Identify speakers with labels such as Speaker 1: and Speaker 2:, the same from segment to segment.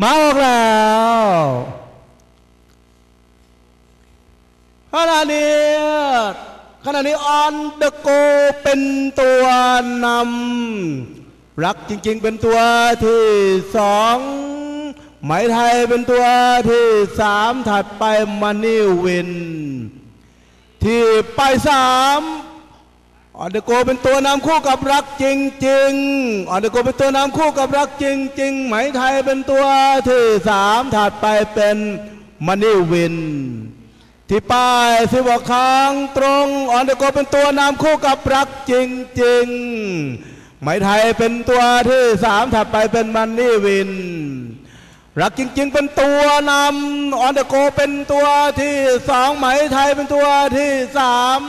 Speaker 1: มาออกแล้วขณะนี้ขณะนี้ออนเดอะโกเป็นตัวนำรักจริงๆเป็นตัวที่สองไหมไทยเป็นตัวที่สามถัดไปมันนี่วิน ที่ไปสาม ออนเดโกเป็นตัวนำคู่กับรักจริงๆออนเดโกเป็นตัวนำคู่กับรักจริงๆไหมไทยเป็นตัวที่สามถัดไปเป็นมันนี่วิน ที่ป้ายสิบอกทางตรงออนเดโกเป็นตัวนำคู่กับรักจริงๆไหมไทยเป็นตัวที่สามถัดไปเป็นมันนี่วินรักจริง ๆ เป็นตัวนำออนเดโกเป็นตัวที่สองไหมไทยเป็นตัวที่สาม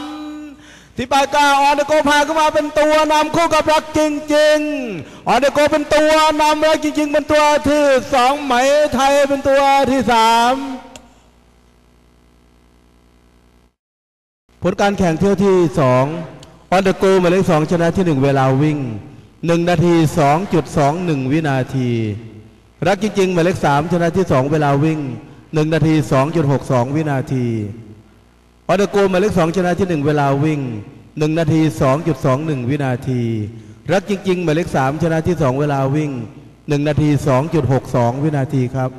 Speaker 1: ที่ปากาออนเดโกพาขึ้นมาเป็นตัวนำคู่กับรักจริงๆออนเดโกเป็นตัวนำรักจริง ๆ เป็นตัวที่สองไหมไทยเป็นตัวที่สามผลการแข่งเที่ยวที่สองออนเดโกหมายเลขสองชนะที่หนึ่งเวลาวิ่งหนึ่งนาทีสองจุดสองหนึ่งวินาที รักจริงๆหมายเลขสามชนะที่สองเวลาวิ่งหนึ่งนาทีสองจุดหกสองวินาที ออเดโกหมายเลขสองชนะที่หนึ่งเวลาวิ่งหนึ่งนาทีสองจุดสองหนึ่งวินาที รักจริงๆหมายเลขสามชนะที่สองเวลาวิ่งหนึ่งนาทีสองจุดหกสองวินาทีครับ